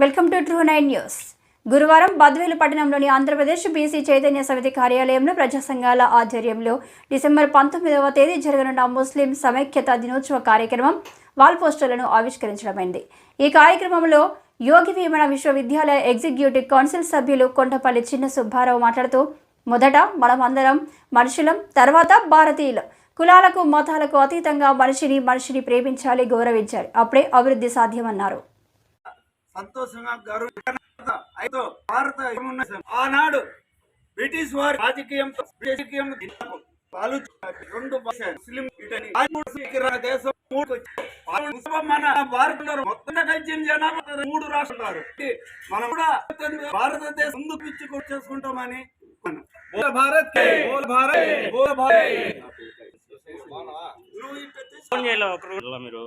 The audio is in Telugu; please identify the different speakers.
Speaker 1: Welcome to true nine news. గురువారం బద్వేలు పట్టణంలోని ఆంధ్రప్రదేశ్ బీసీ చైతన్య సమితి కార్యాలయంలో ప్రజా సంఘాల ఆధ్వర్యంలో డిసెంబర్ పంతొమ్మిదవ తేదీ జరగనున్న ముస్లిం సమైక్యత దినోత్సవ కార్యక్రమం వాల్ పోస్టర్లను ఆవిష్కరించడమైంది. ఈ కార్యక్రమంలో యోగి వేమన విశ్వవిద్యాలయ ఎగ్జిక్యూటివ్ కౌన్సిల్ సభ్యులు కొండపల్లి చిన్న సుబ్బారావు మాట్లాడుతూ మొదట మనమందరం మనుషులం తర్వాత భారతీయులం. కులాలకు మతాలకు అతీతంగా మనిషిని మనిషిని ప్రేమించాలి గౌరవించాలి. అప్పుడే అభివృద్ధి సాధ్యమన్నారు.
Speaker 2: సంతోషంగా గౌరవ అయితే భారత ఏమున్న ఆనాడు బ్రిటిష్ వారి రాజకీయంతో రాజకీయం పాలు రెండు ముస్లిం దేశం మన భారతంలో మొత్తం కలిసిన జనాభా మూడు రాష్ట్రాలు మనం కూడా భారతదేశం ముందుకు ఇచ్చి చేసుకుంటామని భారత్ భారత్ భారత్
Speaker 3: మీరు